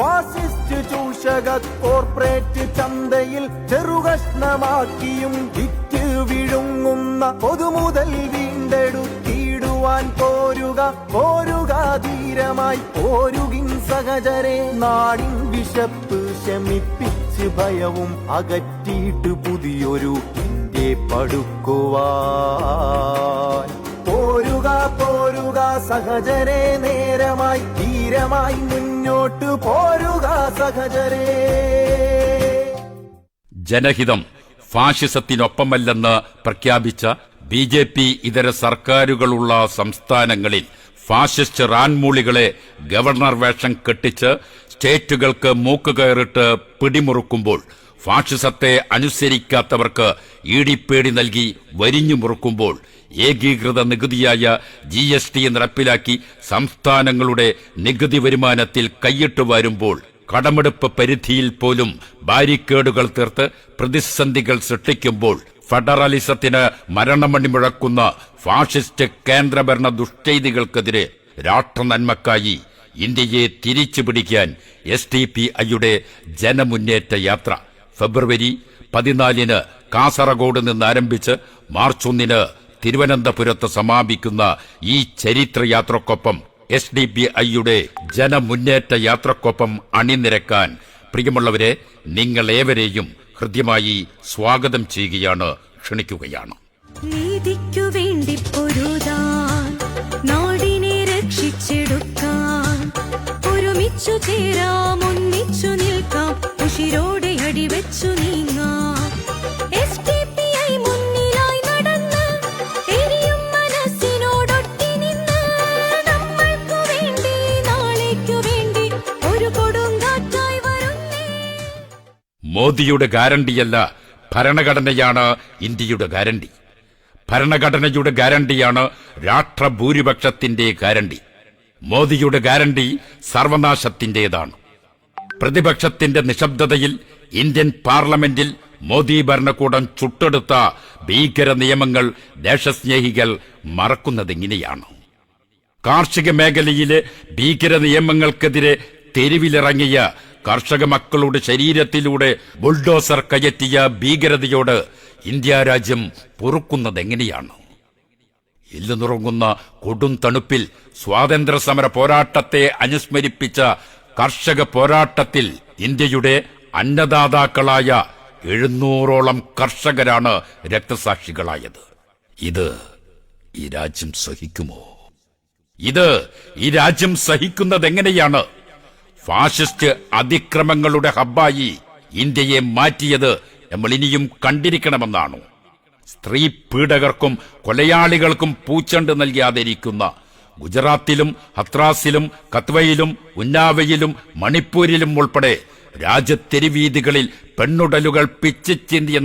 Fascist ചൂഷക corporate ചന്തയിൽ ചെറുകഷ്ണമാക്കിയും വിറ്റ് വിഴുങ്ങുന്ന പൊതുമുതൽ വീണ്ടെടുത്തിടുവാൻ പോരുക പോരുക ധീരമായി പോരുകിൻ സഹചരെ. നാടിൻ വിശപ്പ് ശമിപ്പിച്ച് ഭയവും അകറ്റിയിട്ട് പുതിയൊരു ഇന്ത്യ പടുക്കുവാൻ. പോരുക പോരുക സഹചരെ നേരമായി ധീരമായി മുന്നോട്ട് പോരുക സഹജരേ ജനഹിതം ഫാഷിസത്തിനൊപ്പമല്ലെന്ന് പ്രഖ്യാപിച്ച ബി ജെ പി ഇതര സർക്കാരുകളുള്ള സംസ്ഥാനങ്ങളിൽ ഫാഷിസ്റ്റ് റാൻമൂളികളെ ഗവർണർ വേഷം കെട്ടിച്ച് സ്റ്റേറ്റുകൾക്ക് മൂക്കുകയറിട്ട് പിടിമുറുക്കുമ്പോൾ ഫാഷിസത്തെ അനുസരിക്കാത്തവർക്ക് ഈടിപ്പേടി നൽകി വരിഞ്ഞു മുറുക്കുമ്പോൾ ഏകീകൃത നികുതിയായ ജി എസ് ടി നടപ്പിലാക്കി സംസ്ഥാനങ്ങളുടെ നികുതി വരുമാനത്തിൽ കൈയിട്ട് വരുമ്പോൾ കടമെടുപ്പ് പരിധിയിൽ പോലും ബാരിക്കേഡുകൾ തീർത്ത് പ്രതിസന്ധികൾ സൃഷ്ടിക്കുമ്പോൾ ഫെഡറലിസത്തിന് മരണമണി മുഴക്കുന്ന ഫാഷിസ്റ്റ് കേന്ദ്രഭരണ ദുഷ്ചെയ്തികൾക്കെതിരെ രാഷ്ട്രനന്മക്കായി ഇന്ത്യയെ തിരിച്ചു പിടിക്കാൻ എസ് ടി പി ഐയുടെ ജനമുന്നേറ്റ യാത്ര. ഫെബ്രുവരി പതിനാലിന് കാസർഗോഡ് നിന്ന് ആരംഭിച്ച് മാർച്ച് ഒന്നിന് തിരുവനന്തപുരത്ത് സമാപിക്കുന്ന ഈ ചരിത്രയാത്രക്കൊപ്പം എസ് ഡി ബി ഐയുടെ ജനമുന്നേറ്റ യാത്രക്കൊപ്പം അണിനിരക്കാൻ. പ്രിയമുള്ളവരെ നിങ്ങൾ ഏവരെയും ഹൃദ്യമായി സ്വാഗതം ചെയ്യുകയാണ് ക്ഷണിക്കുകയാണ്. നീതിക്കു വേണ്ടി ഒരുമിച്ചു ചേരാം ഒന്നിച്ചു നിൽക്കാം മുന്നിലായി നിന്ന് വേണ്ടി വേണ്ടി ഒരു കൊടുങ്കാറ്റായി മോദിയുടെ ഗ്യാരണ്ടിയല്ല ഭരണഘടനയാണ് ഇന്ത്യയുടെ ഗ്യാരണ്ടി. ഭരണഘടനയുടെ ഗ്യാരണ്ടിയാണ് രാഷ്ട്രഭൂരിപക്ഷത്തിന്റെ ഗ്യാരണ്ടി. മോദിയുടെ ഗ്യാരണ്ടി സർവനാശത്തിന്റേതാണ് പ്രതിപക്ഷത്തിന്റെ നിശബ്ദതയിൽ ഇന്ത്യൻ പാർലമെന്റിൽ മോദി ഭരണകൂടം ചുട്ടെടുത്ത ഭീകര നിയമങ്ങൾ ദേശസ്നേഹികൾ മറക്കുന്നതെങ്ങനെയാണ്? കാർഷിക മേഖലയിലെ ഭീകര നിയമങ്ങൾക്കെതിരെ തെരുവിലിറങ്ങിയ കർഷക മക്കളുടെ ശരീരത്തിലൂടെ ബുൾഡോസർ കയറ്റിയ ഭീകരതയോട് ഇന്ത്യ രാജ്യം പൊറുക്കുന്നതെങ്ങനെയാണ്? ഇല്ല് നുറങ്ങുന്ന കൊടും തണുപ്പിൽ സ്വാതന്ത്ര്യ സമര പോരാട്ടത്തെ അനുസ്മരിപ്പിച്ച കർഷക പോരാട്ടത്തിൽ ഇന്ത്യയുടെ അന്നദാതാക്കളായ എഴുന്നൂറോളം കർഷകരാണ് രക്തസാക്ഷികളായത്. ഇത് ഈ രാജ്യം സഹിക്കുമോ? ഇത് ഈ രാജ്യം സഹിക്കുന്നതെങ്ങനെയാണ്? ഫാഷിസ്റ്റ് അതിക്രമങ്ങളുടെ ഹബ്ബായി ഇന്ത്യയെ മാറ്റിയത് നമ്മൾ ഇനിയും കണ്ടിരിക്കണമെന്നാണോ. സ്ത്രീ പീഡകർക്കും കൊലയാളികൾക്കും പൂച്ചണ്ട് നൽകാതിരിക്കുന്ന ഗുജറാത്തിലും ഹത്രാസിലും കത്വയിലും ഉന്നാവയിലും മണിപ്പൂരിലും ഉൾപ്പെടെ രാജ്യത്തെരുവീതികളിൽ പെണ്ണുടലുകൾ പിച്ചിച്ചിന്തിയ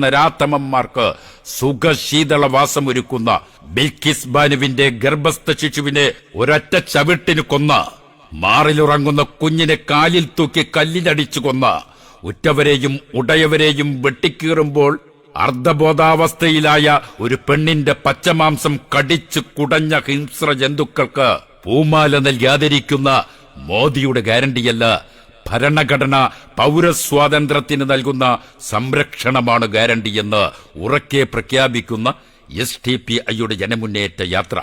സുഖശീതളവാസം ഒരുക്കുന്ന ബിൽക്കിസ് ബാനുവിന്റെ ഗർഭസ്ഥ ശിശുവിനെ ഒരൊറ്റ ചവിട്ടിന് കൊന്ന മാറിലുറങ്ങുന്ന കുഞ്ഞിനെ കാലിൽ തൂക്കി കല്ലിലടിച്ചു കൊന്ന ഉറ്റവരെയും ഉടയവരെയും വെട്ടിക്കീറുമ്പോൾ അർദ്ധബോധാവസ്ഥയിലായ ഒരു പെണ്ണിന്റെ പച്ചമാംസം കടിച്ചു കുടഞ്ഞ ഹിംസ്ര ജന്തുക്കൾക്ക് പൂമാല നൽകാതിരിക്കുന്ന മോദിയുടെ ഗ്യാരണ്ടിയല്ല ഭരണഘടന പൗരസ്വാതന്ത്ര്യത്തിന് നൽകുന്ന സംരക്ഷണമാണ് ഗ്യാരണ്ടിയെന്ന് ഉറക്കെ പ്രഖ്യാപിക്കുന്ന എസ് ടി പി ഐയുടെ ജനമുന്നേറ്റ യാത്ര.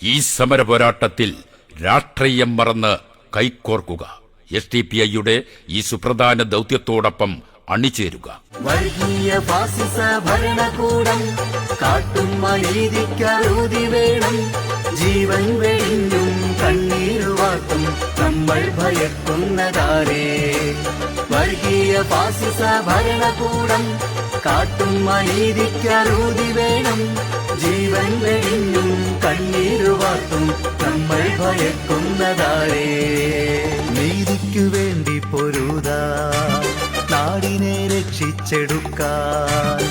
ഈ സമര പോരാട്ടത്തിൽ രാഷ്ട്രീയം മറന്ന് കൈക്കോർക്കുക എസ് ടി പി ഐയുടെ ഈ സുപ്രധാന ദൗത്യത്തോടൊപ്പം അണിചേരുക. വർഗീയ ഫാസിസ ഭരണകൂടം കാട്ടും വേണം. ജീവൻ വെടിഞ്ഞും കണ്ണീരുവാക്കും നമ്മൾ ഭയക്കുന്നതാരേ. വർഗീയ ഫാസിസ ഭരണകൂടം കാട്ടും അനീതിക്കറുതി വേണം. ജീവൻ വെടിഞ്ഞും കണ്ണീരുവാക്കും നമ്മൾ ഭയക്കുന്നതാരേ. നീതിക്കു വേണ്ടി പൊരുതാ. നാടിനെ രക്ഷിച്ചെടുക്കാൻ.